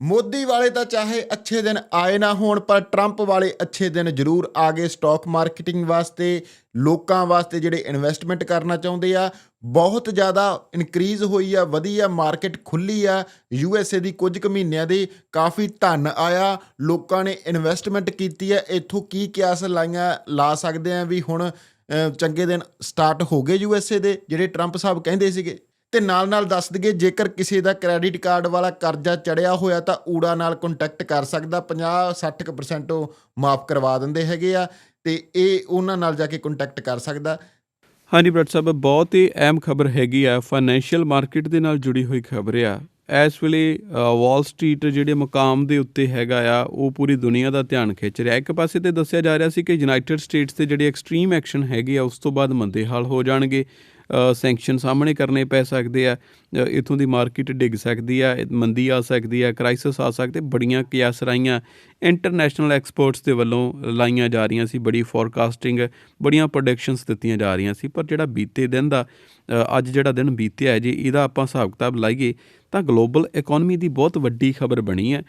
ਮੋਦੀ ਵਾਲੇ ਤਾਂ ਚਾਹੇ ਅੱਛੇ ਦਿਨ ਆਏ ਨਾ ਹੋਣ, ਪਰ ਟਰੰਪ ਵਾਲੇ ਅੱਛੇ ਦਿਨ ਜ਼ਰੂਰ ਆ ਗਏ ਸਟਾਕ ਮਾਰਕੀਟਿੰਗ ਵਾਸਤੇ, ਲੋਕਾਂ ਵਾਸਤੇ ਜਿਹੜੇ ਇਨਵੈਸਟਮੈਂਟ ਕਰਨਾ ਚਾਹੁੰਦੇ ਆ। ਬਹੁਤ ਜ਼ਿਆਦਾ ਇਨਕਰੀਜ਼ ਹੋਈ ਆ ਵਧੀ ਆ ਮਾਰਕੀਟ ਖੁੱਲੀ ਆ। ਯੂ ਐਸ ਏ ਦੀ ਕੁਝ ਕੁ ਮਹੀਨਿਆਂ ਦੇ ਕਾਫੀ ਧਨ ਆਇਆ। ਲੋਕਾਂ ਨੇ ਇਨਵੈਸਟਮੈਂਟ ਕੀਤੀ ਹੈ ਇੱਥੋਂ ਕੀ ਕਿਆਸ ਲਾਈਆਂ, ਲਾ ਸਕਦੇ ਆ ਵੀ ਹੁਣ ਚੰਗੇ ਦਿਨ ਸਟਾਰਟ ਹੋ ਗਏ ਯੂ ਐਸ ਏ ਦੇ, ਜਿਹੜੇ ਟਰੰਪ ਸਾਹਿਬ ਕਹਿੰਦੇ ਸੀਗੇ। ਤੇ ਨਾਲ ਨਾਲ ਦੱਸ ਦਈਏ, ਜੇਕਰ ਕਿਸੇ ਦਾ ਕ੍ਰੈਡਿਟ ਕਾਰਡ ਵਾਲਾ ਕਰਜ਼ਾ ਚੜਿਆ ਹੋਇਆ ਤਾਂ ਊੜਾ ਨਾਲ ਕੰਟੈਕਟ ਕਰ ਸਕਦਾ 50 60% ਉਹ ਮਾਫ ਕਰਵਾ ਦਿੰਦੇ ਹੈਗੇ ਆ ਤੇ ਇਹ ਉਹਨਾਂ ਨਾਲ ਜਾ ਕੇ ਕੰਟੈਕਟ ਕਰ ਸਕਦਾ। ਹਾਂਜੀ ਬ੍ਰਟ ਸਾਹਿਬ, ਬਹੁਤ ਹੀ ਅਹਿਮ ਖਬਰ ਹੈਗੀ ਆ ਫਾਈਨੈਂਸ਼ੀਅਲ ਮਾਰਕੀਟ ਦੇ ਨਾਲ ਜੁੜੀ ਹੋਈ ਖਬਰ ਆ। ਇਸ ਵੇਲੇ ਵਾਲ ਸਟਰੀਟ ਜਿਹੜੇ ਮੁਕਾਮ ਦੇ ਉੱਤੇ ਹੈਗਾ ਆ, ਉਹ ਪੂਰੀ ਦੁਨੀਆ ਦਾ ਧਿਆਨ ਖਿੱਚ ਰਿਹਾ। ਇੱਕ ਪਾਸੇ ਤੇ ਦੱਸਿਆ ਜਾ ਰਿਹਾ ਸੀ ਕਿ ਯੂਨਾਈਟਿਡ ਸਟੇਟਸ ਦੇ ਜਿਹੜੇ ਐਕਸਟ੍ਰੀਮ ਐਕਸ਼ਨ ਹੈਗੇ ਆ, ਉਸ ਤੋਂ ਬਾਅਦ ਮੰਦੇ ਹਾਲ ਹੋ ਜਾਣਗੇ। ਸੈਂਕਸ਼ਨ ਸਾਹਮਣੇ ਕਰਨੇ ਪੈ ਸਕਦੇ ਆ ਅ, ਇੱਥੋਂ ਦੀ ਮਾਰਕੀਟ ਡਿੱਗ ਸਕਦੀ ਆ ਮੰਦੀ ਆ ਸਕਦੀ ਆ ਕ੍ਰਾਈਸਿਸ ਆ ਸਕਦੇ ਬੜੀਆਂ ਕਿਆਸਰਾਈਆਂ ਇੰਟਰਨੈਸ਼ਨਲ ਐਕਸਪਰਟਸ ਦੇ ਵੱਲੋਂ ਲਾਈਆਂ ਜਾ ਰਹੀਆਂ ਸੀ ਬੜੀ ਫੋਰਕਾਸਟਿੰਗ ਬੜੀਆਂ ਪ੍ਰੋਡਕਸ਼ਨਸ ਦਿੱਤੀਆਂ ਜਾ ਰਹੀਆਂ ਸੀ ਪਰ ਜਿਹੜਾ ਬੀਤੇ ਦਿਨ ਦਾ ਅੱਜ ਜਿਹੜਾ ਦਿਨ ਬੀਤਿਆ ਹੈ ਜੀ ਇਹਦਾ ਆਪਾਂ ਹਿਸਾਬ ਕਿਤਾਬ ਲਾਈਏ ਤਾਂ ਗਲੋਬਲ ਇਕਨੋਮੀ ਦੀ ਬਹੁਤ ਵੱਡੀ ਖਬਰ ਬਣੀ ਹੈ।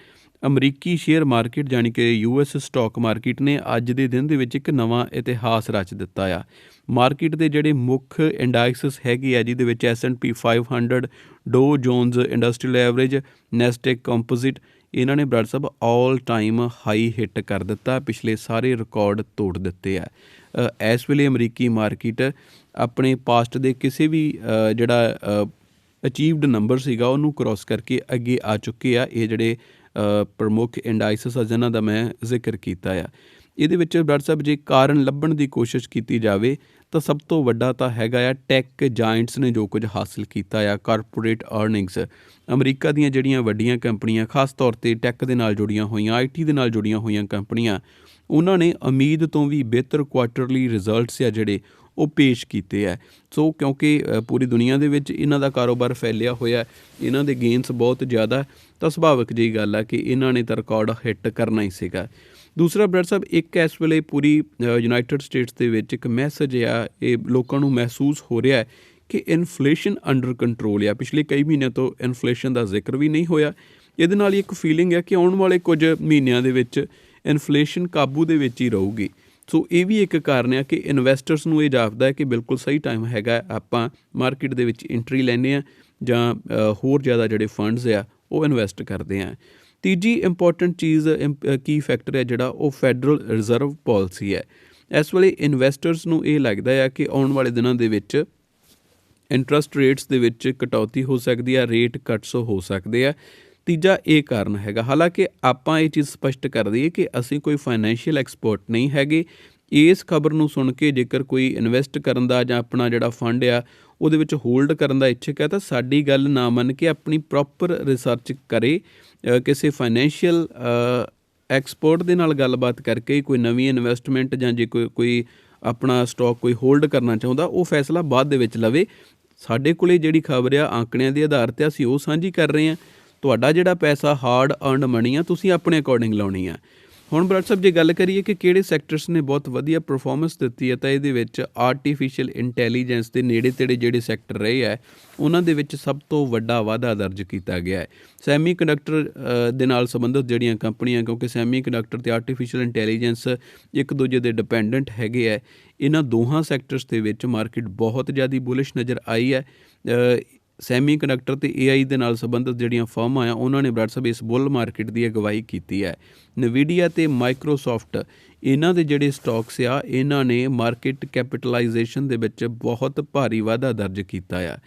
ਅਮਰੀਕੀ ਸ਼ੇਅਰ ਮਾਰਕੀਟ ਜਾਨੀ ਕਿ ਯੂਐਸ ਸਟਾਕ ਮਾਰਕੀਟ ਨੇ ਅੱਜ ਦੇ ਦਿਨ ਦੇ ਵਿੱਚ ਇੱਕ ਨਵਾਂ ਇਤਿਹਾਸ ਰਚ ਦਿੱਤਾ ਆ। ਮਾਰਕੀਟ ਦੇ ਜਿਹੜੇ ਮੁੱਖ ਇੰਡੈਕਸਸ ਹੈਗੇ ਆ, ਜਿਹਦੇ ਵਿੱਚ S&P 500 Dow Jones industrial average, Nasdaq composite, ਇਹਨਾਂ ਨੇ ਬ੍ਰਡ ਸਬ 올 ਟਾਈਮ ਹਾਈ ਹਿੱਟ ਕਰ ਦਿੱਤਾ, ਪਿਛਲੇ ਸਾਰੇ ਰਿਕਾਰਡ ਤੋੜ ਦਿੱਤੇ ਆ। ਇਸ ਵੇਲੇ ਅਮਰੀਕੀ ਮਾਰਕੀਟ ਆਪਣੇ ਪਾਸਟ ਦੇ ਕਿਸੇ ਵੀ ਜਿਹੜਾ ਅਚੀਵਡ ਨੰਬਰ ਸੀਗਾ, ਉਹਨੂੰ ਕ੍ਰਾਸ ਕਰਕੇ ਅੱਗੇ ਆ ਚੁੱਕੇ ਆ। ਇਹ ਜਿਹੜੇ ਪ੍ਰਮੁੱਖ ਇੰਡਾਈਸਿਸ ਆ ਜਿਨ੍ਹਾਂ ਦਾ ਮੈਂ ਜ਼ਿਕਰ ਕੀਤਾ ਆ। ਇਹਦੇ ਵਿੱਚ ਡਾਕਟਰ ਸਾਹਿਬ, ਜੇ ਕਾਰਨ ਲੱਭਣ ਦੀ ਕੋਸ਼ਿਸ਼ ਕੀਤੀ ਜਾਵੇ, ਤਾਂ ਸਭ ਤੋਂ ਵੱਡਾ ਤਾਂ ਹੈਗਾ ਆ, ਟੈਕ ਜਾਇੰਟਸ ਨੇ ਜੋ ਕੁਝ ਹਾਸਲ ਕੀਤਾ ਆ, ਕਾਰਪੋਰੇਟ ਅਰਨਿੰਗਸ। ਅਮਰੀਕਾ ਦੀਆਂ ਜਿਹੜੀਆਂ ਵੱਡੀਆਂ ਕੰਪਨੀਆਂ, ਖਾਸ ਤੌਰ ਤੇ ਟੈਕ ਦੇ ਨਾਲ ਜੁੜੀਆਂ ਹੋਈਆਂ ਆਈਟੀ ਦੇ ਨਾਲ ਜੁੜੀਆਂ ਹੋਈਆਂ ਕੰਪਨੀਆਂ, ਉਹਨਾਂ ਨੇ ਉਮੀਦ ਤੋਂ ਵੀ ਬਿਹਤਰ ਕੁਆਟਰਲੀ ਰਿਜ਼ਲਟਸ ਆ ਜਿਹੜੇ ਉਹ ਪੇਸ਼ ਕੀਤੇ ਹੈ ਸੋ ਕਿਉਂਕਿ ਪੂਰੀ ਦੁਨੀਆ ਦੇ ਵਿੱਚ ਇਹਨਾਂ ਦਾ ਕਾਰੋਬਾਰ ਫੈਲਿਆ ਹੋਇਆ, ਇਹਨਾਂ ਦੇ ਗੇਨਸ ਬਹੁਤ ਜ਼ਿਆਦਾ, ਤਾਂ ਸੁਭਾਵਿਕ ਜਿਹੀ ਗੱਲ ਆ ਕਿ ਇਹਨਾਂ ਨੇ ਤਾਂ ਰਿਕਾਰਡ ਹਿੱਟ ਕਰਨਾ ਹੀ ਸੀਗਾ। ਦੂਸਰਾ ਬ੍ਰੈਡ ਸਾਹਿਬ, ਇੱਕ ਇਸ ਵੇਲੇ ਪੂਰੀ ਯੂਨਾਈਟਿਡ ਸਟੇਟਸ ਦੇ ਵਿੱਚ ਇੱਕ ਮੈਸੇਜ ਆ, ਇਹ ਲੋਕਾਂ ਨੂੰ ਮਹਿਸੂਸ ਹੋ ਰਿਹਾ ਹੈ ਕਿ ਇਨਫਲੇਸ਼ਨ ਅੰਡਰ ਕੰਟਰੋਲ ਆ। ਪਿਛਲੇ ਕਈ ਮਹੀਨਿਆਂ ਤੋਂ ਇਨਫਲੇਸ਼ਨ ਦਾ ਜ਼ਿਕਰ ਵੀ ਨਹੀਂ ਹੋਇਆ। ਇਹਦੇ ਨਾਲ ਹੀ ਇੱਕ ਫੀਲਿੰਗ ਹੈ ਕਿ ਆਉਣ ਵਾਲੇ ਕੁਝ ਮਹੀਨਿਆਂ ਦੇ ਵਿੱਚ ਇਨਫਲੇਸ਼ਨ ਕਾਬੂ ਦੇ ਵਿੱਚ ਹੀ ਰਹੂਗੀ। ਸੋ ਇਹ ਵੀ ਇੱਕ ਕਾਰਨ ਆ ਕਿ ਇਨਵੈਸਟਰਸ ਨੂੰ ਇਹ ਜਾਪਦਾ ਹੈ ਕਿ ਬਿਲਕੁਲ ਸਹੀ ਟਾਈਮ ਹੈਗਾ ਆਪਾਂ ਮਾਰਕੀਟ ਦੇ ਵਿੱਚ ਐਂਟਰੀ ਲੈਣੇ ਆ ਜਾਂ ਹੋਰ ਜ਼ਿਆਦਾ ਜਿਹੜੇ ਫੰਡਸ ਆ, ਉਹ ਇਨਵੈਸਟ ਕਰਦੇ ਆ ਤੀਜੀ ਇੰਪੋਰਟੈਂਟ ਚੀਜ਼ ਕੀ ਫੈਕਟਰ ਹੈ ਜਿਹੜਾ ਉਹ ਫੈਡਰਲ ਰਿਜ਼ਰਵ ਪਾਲਿਸੀ ਹੈ। ਇਸ ਵੇਲੇ ਇਨਵੈਸਟਰਸ ਨੂੰ ਇਹ ਲੱਗਦਾ ਹੈ ਕਿ ਆਉਣ ਵਾਲੇ ਦਿਨਾਂ ਦੇ ਵਿੱਚ ਇੰਟਰਸਟ ਰੇਟਸ ਦੇ ਵਿੱਚ ਕਟੌਤੀ ਹੋ ਸਕਦੀ ਹੈ ਰੇਟ ਕੱਟਸ ਹੋ ਸਕਦੇ ਆ। ਤੀਜਾ ਇਹ ਕਾਰਨ ਹੈਗਾ। ਹਾਲਾਂਕਿ ਆਪਾਂ ਇਹ ਚੀਜ਼ ਸਪਸ਼ਟ ਕਰ ਦਈਏ ਕਿ ਅਸੀਂ ਕੋਈ ਫਾਈਨੈਂਸ਼ੀਅਲ ਐਕਸਪਰਟ ਨਹੀਂ ਹੈਗੇ। ਇਸ ਖਬਰ ਨੂੰ ਸੁਣ ਕੇ ਜੇਕਰ ਕੋਈ ਇਨਵੈਸਟ ਕਰਨ ਦਾ ਜਾਂ ਆਪਣਾ ਜਿਹੜਾ ਫੰਡ ਆ, ਉਹਦੇ ਵਿੱਚ ਹੋਲਡ ਕਰਨ ਦਾ ਇੱਛਕ ਹੈ, ਤਾਂ ਸਾਡੀ ਗੱਲ ਨਾ ਮੰਨ ਕੇ ਆਪਣੀ ਪ੍ਰੋਪਰ ਰਿਸਰਚ ਕਰੇ। ਕਿਸੇ ਫਾਈਨੈਂਸ਼ੀਅਲ ਐਕਸਪਰਟ ਦੇ ਨਾਲ ਗੱਲਬਾਤ ਕਰਕੇ ਕੋਈ ਨਵੀਂ ਇਨਵੈਸਟਮੈਂਟ ਜਾਂ ਜੇ ਕੋਈ ਕੋਈ ਆਪਣਾ ਸਟਾਕ ਕੋਈ ਹੋਲਡ ਕਰਨਾ ਚਾਹੁੰਦਾ, ਉਹ ਫੈਸਲਾ ਬਾਅਦ ਦੇ ਵਿੱਚ ਲਵੇ। ਸਾਡੇ ਕੋਲੇ ਜਿਹੜੀ ਖਬਰ ਆ ਆંકੜਿਆਂ ਦੇ ਆਧਾਰ ਤੇ ਅਸੀਂ ਉਹ ਸਾਂਝੀ ਕਰ ਰਹੇ ਹਾਂ। ਤੁਹਾਡਾ ਜਿਹੜਾ ਪੈਸਾ ਹਾਰਡ ਅਰਨਡ ਮਨੀ ਆ, ਤੁਸੀਂ ਆਪਣੇ ਅਕੋਰਡਿੰਗ ਲਾਉਣੀ ਆ। ਹੁਣ ਬ੍ਰਡ ਸਾਹਿਬ, ਜੇ ਗੱਲ ਕਰੀਏ ਕਿ ਕਿਹੜੇ ਸੈਕਟਰਸ ਨੇ ਬਹੁਤ ਵਧੀਆ ਪਰਫਾਰਮੈਂਸ ਦਿੱਤੀ ਹੈ ਤਾਂ ਇਹਦੇ ਵਿੱਚ ਆਰਟੀਫੀਸ਼ੀਅਲ ਇੰਟੈਲੀਜੈਂਸ ਦੇ ਨੇੜੇ ਤੇੜੇ ਜਿਹੜੇ ਸੈਕਟਰ ਰਹੇ ਹੈ ਉਹਨਾਂ ਦੇ ਵਿੱਚ ਸਭ ਤੋਂ ਵੱਡਾ ਵਾਧਾ ਦਰਜ ਕੀਤਾ ਗਿਆ ਹੈ। ਸੈਮੀ ਕੰਡਕਟਰ ਦੇ ਨਾਲ ਸੰਬੰਧਿਤ ਜਿਹੜੀਆਂ ਕੰਪਨੀਆਂ, ਕਿਉਂਕਿ ਸੈਮੀ ਕੰਡਕਟਰ ਤੇ ਆਰਟੀਫੀਸ਼ੀਅਲ ਇੰਟੈਲੀਜੈਂਸ ਇੱਕ ਦੂਜੇ ਦੇ ਡਿਪੈਂਡੈਂਟ ਹੈਗੇ ਹੈ ਇਹਨਾਂ ਦੋਹਾਂ ਸੈਕਟਰਸ ਦੇ ਵਿੱਚ ਮਾਰਕੀਟ ਬਹੁਤ ਜ਼ਿਆਦਾ ਬੁਲਿਸ਼ ਨਜ਼ਰ ਆਈ ਹੈ। ਅ, ਸੈਮੀ ਕੰਡਕਟਰ ਤੇ AI ਦੇ ਨਾਲ ਸੰਬੰਧਿਤ ਜਿਹੜੀਆਂ ਫਰਮਾਂ ਆ ਉਹਨਾਂ ਨੇ ਵਟਸਐਪ ਇਸ ਬੁੱਲ ਮਾਰਕੀਟ ਦੀ ਅਗਵਾਈ ਕੀਤੀ ਹੈ। ਨਵੀਡੀਆ ਤੇ ਮਾਈਕਰੋਸਾਫਟ ਇਹਨਾਂ ਦੇ ਜਿਹੜੇ ਸਟਾਕਸ ਆ ਇਹਨਾਂ ਨੇ ਮਾਰਕੀਟ ਕੈਪੀਟਲਾਈਜੇਸ਼ਨ ਦੇ ਵਿੱਚ ਬਹੁਤ ਭਾਰੀ ਵਾਧਾ ਦਰਜ ਕੀਤਾ ਆ।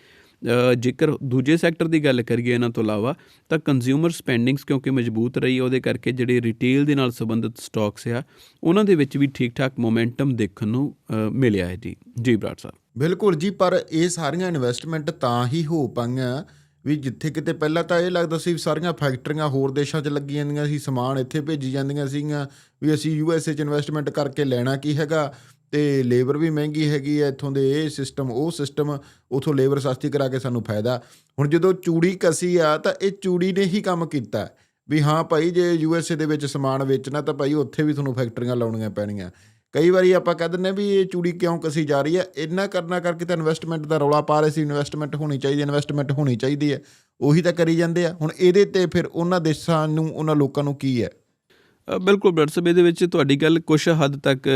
ਜੇਕਰ ਦੂਜੇ ਸੈਕਟਰ ਦੀ ਗੱਲ ਕਰੀਏ ਇਹਨਾਂ ਤੋਂ ਇਲਾਵਾ, ਤਾਂ ਕੰਜ਼ਿਊਮਰ ਸਪੈਂਡਿੰਗਸ ਕਿਉਂਕਿ ਮਜ਼ਬੂਤ ਰਹੀ, ਉਹਦੇ ਕਰਕੇ ਜਿਹੜੇ ਰਿਟੇਲ ਦੇ ਨਾਲ ਸੰਬੰਧਿਤ ਸਟਾਕਸ ਆ, ਉਹਨਾਂ ਦੇ ਵਿੱਚ ਵੀ ਠੀਕ ਠਾਕ ਮੋਮੈਂਟਮ ਦੇਖਣ ਨੂੰ ਮਿਲਿਆ ਹੈ ਜੀ। ਜੀ ਬਰਾੜ ਸਾਹਿਬ। ਬਿਲਕੁਲ ਜੀ, ਪਰ ਇਹ ਸਾਰੀਆਂ ਇਨਵੈਸਟਮੈਂਟ ਤਾਂ ਹੀ ਹੋ ਪਾਈਆਂ, ਵੀ ਜਿੱਥੇ ਕਿਤੇ ਪਹਿਲਾਂ ਤਾਂ ਇਹ ਲੱਗਦਾ ਸੀ ਵੀ ਸਾਰੀਆਂ ਫੈਕਟਰੀਆਂ ਹੋਰ ਦੇਸ਼ਾਂ 'ਚ ਲੱਗੀ ਜਾਂਦੀਆਂ ਸੀ, ਸਮਾਨ ਇੱਥੇ ਭੇਜੀ ਜਾਂਦੀਆਂ ਸੀਗੀਆਂ, ਵੀ ਅਸੀਂ ਯੂ ਐਸ ਏ 'ਚ ਇਨਵੈਸਟਮੈਂਟ ਕਰਕੇ ਲੈਣਾ ਕੀ ਹੈਗਾ। ਤੇ ਲੇਬਰ ਵੀ ਮਹਿੰਗੀ ਹੈਗੀ ਹੈ ਇੱਥੋਂ ਦੇ, ਇਹ ਸਿਸਟਮ ਉਹ ਸਿਸਟਮ ਉਥੋਂ ਲੇਬਰ ਸਸਤੀ ਕਰਾ ਕੇ ਸਾਨੂੰ ਫਾਇਦਾ। ਹੁਣ ਜਦੋਂ ਚੂੜੀ ਕਸੀ ਆ, ਤਾਂ ਇਹ ਚੂੜੀ ਨੇ ਹੀ ਕੰਮ ਕੀਤਾ। ਵੀ ਹਾਂ ਭਾਈ, ਜੇ ਯੂ ਐਸ ਏ ਦੇ ਵਿੱਚ ਸਮਾਨ ਵੇਚਣਾ, ਤਾਂ ਭਾਈ ਉੱਥੇ ਵੀ ਤੁਹਾਨੂੰ ਫੈਕਟਰੀਆਂ ਲਾਉਣੀਆਂ ਪੈਣੀਆਂ। ਕਈ ਵਾਰੀ ਆਪਾਂ ਕਹਿ ਦਿੰਦੇ ਹਾਂ ਵੀ ਇਹ ਚੂੜੀ ਕਿਉਂ ਕਸੀ ਜਾ ਰਹੀ ਹੈ? ਇੰਨਾ ਕਰਨਾ ਕਰਕੇ ਤਾਂ ਇਨਵੈਸਟਮੈਂਟ ਦਾ ਰੌਲਾ ਪਾ ਰਹੇ ਸੀ। ਇਨਵੈਸਟਮੈਂਟ ਹੋਣੀ ਚਾਹੀਦੀ ਇਨਵੈਸਟਮੈਂਟ ਹੋਣੀ ਚਾਹੀਦੀ ਹੈ। ਉਹੀ ਤਾਂ ਕਰੀ ਜਾਂਦੇ ਆ। ਹੁਣ ਇਹਦੇ ਤੇ ਫਿਰ ਉਹਨਾਂ ਦੇਸ਼ਾਂ ਨੂੰ, ਉਹਨਾਂ ਲੋਕਾਂ ਨੂੰ ਕੀ ਹੈ? ਬਿਲਕੁਲ ਬ੍ਰਟ ਸਾਹਿਬ ਇਹਦੇ ਵਿੱਚ ਤੁਹਾਡੀ ਗੱਲ ਕੁਝ ਹੱਦ ਤੱਕ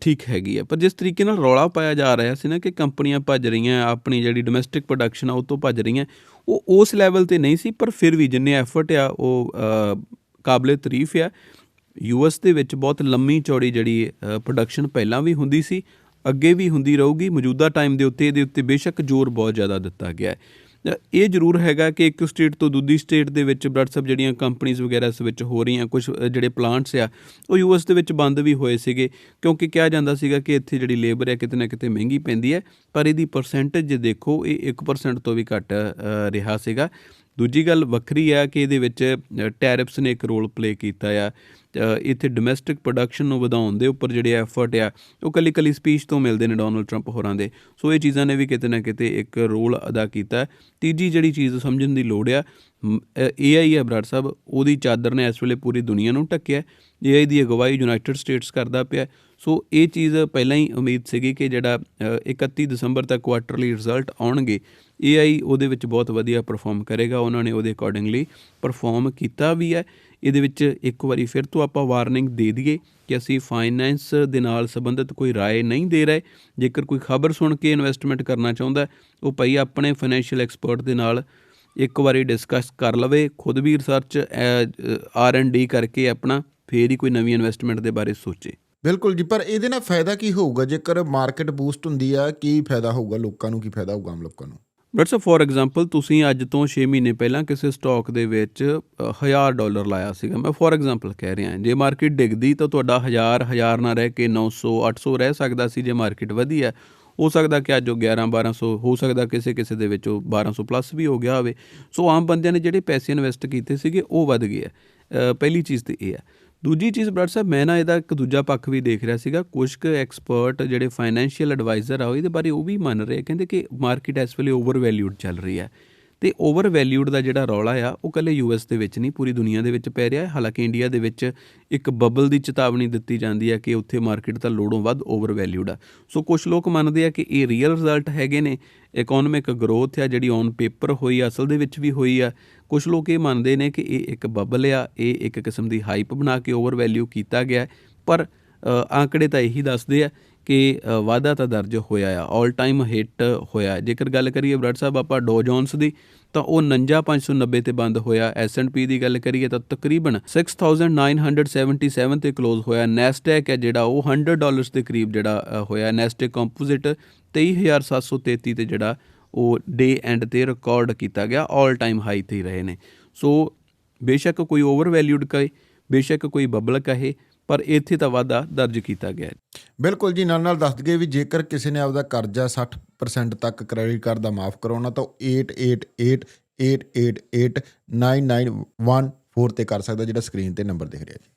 ਠੀਕ ਹੈਗੀ ਆ। ਪਰ ਜਿਸ ਤਰੀਕੇ ਨਾਲ ਰੌਲਾ ਪਾਇਆ ਜਾ ਰਿਹਾ ਸੀ ਨਾ ਕਿ ਕੰਪਨੀਆਂ ਭੱਜ ਰਹੀਆਂ, ਆਪਣੀ ਜਿਹੜੀ ਡੋਮੈਸਟਿਕ ਪ੍ਰੋਡਕਸ਼ਨ ਆ, ਉਹ ਤੋਂ ਭੱਜ ਰਹੀਆਂ, ਉਹ ਉਸ ਲੈਵਲ ਤੇ ਨਹੀਂ ਸੀ, ਪਰ ਫਿਰ ਵੀ ਜਿੰਨੇ ਐਫਰਟ ਆ, ਉਹ ਕਾਬਲੇ ਤਾਰੀਫ ਆ। ਯੂਐਸ ਦੇ ਵਿੱਚ ਬਹੁਤ ਲੰਮੀ ਚੌੜੀ ਜਿਹੜੀ ਪ੍ਰੋਡਕਸ਼ਨ ਪਹਿਲਾਂ ਵੀ ਹੁੰਦੀ ਸੀ, ਅੱਗੇ ਵੀ ਹੁੰਦੀ ਰਹੂਗੀ, ਮੌਜੂਦਾ ਟਾਈਮ ਦੇ ਉੱਤੇ, ਇਹਦੇ ਉੱਤੇ ਬੇਸ਼ੱਕ ਜ਼ੋਰ ਬਹੁਤ ਜ਼ਿਆਦਾ ਦਿੱਤਾ ਗਿਆ ਹੈ। ਇਹ ਜ਼ਰੂਰ ਹੈਗਾ ਕਿ ਇੱਕ ਸਟੇਟ ਤੋਂ ਦੂਜੀ ਸਟੇਟ ਦੇ ਵਿੱਚ ਬਲੱਡ ਜਿਹੜੀਆਂ ਕੰਪਨੀਆਂ ਵਗੈਰਾ ਇਸ ਵਿੱਚ ਹੋ ਰਹੀਆਂ ਕੁਝ ਜਿਹੜੇ ਪਲਾਂਟਸ ਆ, ਉਹ ਯੂਐਸ ਦੇ ਵਿੱਚ ਬੰਦ ਵੀ ਹੋਏ ਸੀਗੇ, ਕਿਉਂਕਿ ਕਿਹਾ ਜਾਂਦਾ ਸੀਗਾ ਕਿ ਇੱਥੇ ਜਿਹੜੀ ਲੇਬਰ ਹੈ ਕਿਤੇ ਨਾ ਕਿਤੇ ਮਹਿੰਗੀ ਪੈਂਦੀ ਹੈ, ਪਰ ਇਹਦੀ ਪਰਸੈਂਟੇਜ ਜੇ ਦੇਖੋ, ਇਹ 1% ਤੋਂ ਵੀ ਘੱਟ ਰਿਹਾ ਸੀਗਾ। ਦੂਜੀ ਗੱਲ ਵੱਖਰੀ ਆ ਕਿ ਇਹਦੇ ਵਿੱਚ ਟੈਰਿਫਸ ਨੇ ਇੱਕ ਰੋਲ ਪਲੇ ਕੀਤਾ ਆ। ਇੱਥੇ ਡੋਮੈਸਟਿਕ ਪ੍ਰੋਡਕਸ਼ਨ ਨੂੰ ਵਧਾਉਣ ਦੇ ਉੱਪਰ ਜਿਹੜੇ ਐਫਰਟ ਆ ਉਹ ਕੱਲੀ ਕੱਲੀ ਸਪੀਚ ਤੋਂ ਮਿਲਦੇ ਨੇ ਡੋਨਲਡ ਟਰੰਪ ਹੋਰਾਂ ਦੇ। ਸੋ ਇਹ ਚੀਜ਼ਾਂ ਨੇ ਵੀ ਕਿਤੇ ਨਾ ਕਿਤੇ ਇੱਕ ਰੋਲ ਅਦਾ ਕੀਤਾ। ਤੀਜੀ ਜਿਹੜੀ ਚੀਜ਼ ਸਮਝਣ ਦੀ ਲੋੜ ਆ ਏਆਈ ਹੈ ਬਰਾੜ ਸਾਹਿਬ ਉਹਦੀ ਚਾਦਰ ਨੇ ਇਸ ਵੇਲੇ ਪੂਰੀ ਦੁਨੀਆ ਨੂੰ ਢੱਕਿਆ। ਏਆਈ ਦੀ ਅਗਵਾਈ ਯੂਨਾਈਟਿਡ ਸਟੇਟਸ ਕਰਦਾ ਪਿਆ। ਸੋ ਇਹ ਚੀਜ਼ ਪਹਿਲਾਂ ਹੀ ਉਮੀਦ ਸੀਗੀ ਕਿ ਜਿਹੜਾ ਅ, 31 ਦਸੰਬਰ ਤੱਕ ਕੁਆਟਰਲੀ ਰਿਜ਼ਲਟ ਆਉਣਗੇ। ਏਆਈ ਉਹਦੇ ਵਿੱਚ ਬਹੁਤ ਵਧੀਆ ਪਰਫਾਰਮ ਕਰੇਗਾ ਉਹਨਾਂ ਨੇ ਉਹਦੇ ਅਕੋਰਡਿੰਗਲੀ ਪਰਫਾਰਮ ਕੀਤਾ ਵੀ ਹੈ ਇਹਦੇ ਵਿੱਚ ਇੱਕ ਵਾਰੀ ਫਿਰ ਤੋਂ ਆਪਾਂ ਵਾਰਨਿੰਗ ਦੇ ਦਈਏ ਕਿ ਅਸੀਂ ਫਾਈਨੈਂਸ ਦੇ ਨਾਲ ਸੰਬੰਧਿਤ ਕੋਈ رائے ਨਹੀਂ ਦੇ ਰਹੇ ਜੇਕਰ ਕੋਈ ਖਬਰ ਸੁਣ ਕੇ ਇਨਵੈਸਟਮੈਂਟ ਕਰਨਾ ਚਾਹੁੰਦਾ ਹੈ, ਉਹ ਭਈ ਆਪਣੇ ਫਾਈਨੈਂਸ਼ੀਅਲ ਐਕਸਪਰਟ ਦੇ ਨਾਲ ਇੱਕ ਵਾਰੀ ਡਿਸਕਸ ਕਰ ਲਵੇ ਖੁਦ ਵੀ ਰਿਸਰਚ ਆਰ ਐਂਡ ਡੀ ਕਰਕੇ ਆਪਣਾ ਫੇਰ ਹੀ ਕੋਈ ਨਵੀਂ ਇਨਵੈਸਟਮੈਂਟ ਦੇ ਬਾਰੇ ਸੋਚੇ ਬਿਲਕੁਲ ਜੀ ਪਰ ਇਹਦੇ ਨਾਲ ਫਾਇਦਾ ਕੀ ਹੋਊਗਾ ਜੇਕਰ ਮਾਰਕੀਟ ਬੂਸਟ ਹੁੰਦੀ ਆ ਕੀ ਫਾਇਦਾ ਹੋਊਗਾ ਲੋਕਾਂ ਨੂੰ ਕੀ ਫਾਇਦਾ ਹੋਊਗਾ ਆਮ ਲੋਕਾਂ ਨੂੰ ਬਟ ਸੋ ਫੋਰ ਐਗਜ਼ਾਮਪਲ ਤੁਸੀਂ ਅੱਜ ਤੋਂ 6 ਮਹੀਨੇ ਪਹਿਲਾਂ ਕਿਸੇ ਸਟਾਕ ਦੇ ਵਿੱਚ 1000 ਡਾਲਰ ਲਾਇਆ ਸੀਗਾ। ਮੈਂ ਫੋਰ ਐਗਜ਼ਾਮਪਲ ਕਹਿ ਰਿਹਾ, ਜੇ ਮਾਰਕੀਟ ਡਿੱਗਦੀ ਤਾਂ ਤੁਹਾਡਾ 1000 1000 ਨਾ ਰਹਿ ਕੇ 900 800 ਰਹਿ ਸਕਦਾ ਸੀ ਜੇ ਮਾਰਕੀਟ ਵਧੀ ਹੈ ਹੋ ਸਕਦਾ ਕਿ ਅੱਜ ਉਹ 11 1200 ਹੋ ਸਕਦਾ ਕਿਸੇ ਕਿਸੇ ਦੇ ਵਿੱਚ ਉਹ 1200 ਪਲੱਸ ਵੀ ਹੋ ਗਿਆ ਹੋਵੇ। ਸੋ ਆਮ ਬੰਦਿਆਂ ਨੇ ਜਿਹੜੇ ਪੈਸੇ ਇਨਵੈਸਟ ਕੀਤੇ ਸੀਗੇ, ਉਹ ਵੱਧ ਗਏ ਆ। ਪਹਿਲੀ ਚੀਜ਼ ਤੇ ਇਹ ਹੈ ਦੂਜੀ ਚੀਜ਼ ਬ੍ਰਟ ਸਾਹਿਬ, ਮੈਂ ਨਾ ਇਹਦਾ ਇੱਕ ਦੂਜਾ ਪੱਖ ਵੀ ਦੇਖ ਰਿਹਾ ਸੀਗਾ। ਕੁਝ ਕੁ ਐਕਸਪਰਟ ਜਿਹੜੇ ਫਾਈਨੈਂਸ਼ੀਅਲ ਐਡਵਾਈਜ਼ਰ ਆ, ਉਹ ਇਹਦੇ ਬਾਰੇ ਉਹ ਵੀ ਮੰਨ ਰਹੇ ਕਹਿੰਦੇ ਕਿ ਮਾਰਕੀਟ ਇਸ ਵੇਲੇ ਓਵਰ ਵੈਲਿਊਡ ਚੱਲ ਰਹੀ ਹੈ। ਤੇ ਓਵਰ ਵੈਲਿਊਡ ਦਾ ਜਿਹੜਾ ਰੌਲਾ ਆ ਉਹ ਕੱਲੇ ਯੂਐਸ ਦੇ ਵਿੱਚ ਨਹੀਂ ਪੂਰੀ ਦੁਨੀਆ ਦੇ ਵਿੱਚ ਪੈ ਰਿਹਾ ਹੈ। ਹਾਲਾਂਕਿ ਇੰਡੀਆ ਦੇ ਵਿੱਚ ਇੱਕ ਬਬਲ ਦੀ ਚੇਤਾਵਨੀ ਦਿੱਤੀ ਜਾਂਦੀ ਹੈ ਕਿ ਉੱਥੇ ਮਾਰਕੀਟ ਤਾਂ ਲੋੜੋਂ ਵੱਧ ਓਵਰ ਵੈਲਿਊਡ ਆ। ਸੋ ਕੁਝ ਲੋਕ ਮੰਨਦੇ ਆ ਕਿ ਇਹ ਰੀਅਲ ਰਿਜ਼ਲਟ ਹੈਗੇ ਨੇ ਇਕਨੋਮਿਕ ਗਰੋਥ ਆ ਜਿਹੜੀ ਔਨ ਪੇਪਰ ਹੋਈ ਆ, ਅਸਲ ਦੇ ਵਿੱਚ ਵੀ ਹੋਈ ਆ। ਕੁਝ ਲੋਕ ਇਹ ਮੰਨਦੇ ਨੇ ਕਿ ਇਹ ਇੱਕ ਬਬਲ ਆ ਇਹ ਇੱਕ ਕਿਸਮ ਦੀ ਹਾਈਪ ਬਣਾ ਕੇ ਓਵਰ ਵੈਲਿਊ ਕੀਤਾ ਗਿਆ ਪਰ ਅ, ਆંકੜੇ ਤਾਂ ਇਹੀ ਦੱਸਦੇ ਆ ਕਿ ਅ, ਵਾਧਾ ਤਾਂ ਦਰਜ ਹੋਇਆ ਆ 올 ਟਾਈਮ ਹਿੱਟ ਹੋਇਆ। ਜੇਕਰ ਗੱਲ ਕਰੀਏ ਬ੍ਰਡ ਸਾਹਿਬ ਆਪਾਂ ਡੋ ਜੋਨਸ ਦੀ ਤਾਂ ਉਹ 59590 ਤੇ ਬੰਦ ਹੋਇਆ। ਐਸ&ਪੀ ਦੀ ਗੱਲ ਕਰੀਏ ਤਾਂ ਤਕਰੀਬਨ 6977 ਤੇ ਕਲੋਜ਼ ਹੋਇਆ। ਨੈਸਟੈਕ ਹੈ ਜਿਹੜਾ ਉਹ 100 ਡਾਲਰਸ ਦੇ ਕਰੀਬ ਜਿਹੜਾ ਹੋਇਆ। ਨੈਸਟੈਕ ਕੰਪੋਜ਼ਿਟ 23733 ਤੇ ਜਿਹੜਾ ਉਹ ਡੇ ਐਂਡ ਤੇ ਰਿਕਾਰਡ ਕੀਤਾ ਗਿਆ। 올 ਟਾਈਮ ਹਾਈ ਤੇ ਰਹੇ ਨੇ। ਸੋ ਬੇਸ਼ੱਕ ਕੋਈ ਓਵਰ ਵੈਲਿਊਡ ਕਹੇ ਬੇਸ਼ੱਕ ਕੋਈ ਬਬਲ ਕਹੇ ਪਰ ਇੱਥੇ ਤਾਂ ਵਾਧਾ ਦਰਜ ਕੀਤਾ ਗਿਆ ਹੈ। ਬਿਲਕੁਲ ਜੀ ਨਾਲ ਨਾਲ ਦੱਸ ਦਈਏ ਵੀ ਜੇਕਰ ਕਿਸੇ ਨੇ ਆਪਦਾ ਕਰਜ਼ਾ 60% ਤੱਕ ਕ੍ਰੈਡਿਟ ਕਾਰਡ ਦਾ ਮਾਫ ਕਰਾਉਣਾ, ਤਾਂ ਉਹ 8888888991 ਤੇ ਕਰ ਸਕਦਾ, ਜਿਹੜਾ ਸਕਰੀਨ ਤੇ ਨੰਬਰ ਦਿਖ ਰਿਹਾ ਜੀ।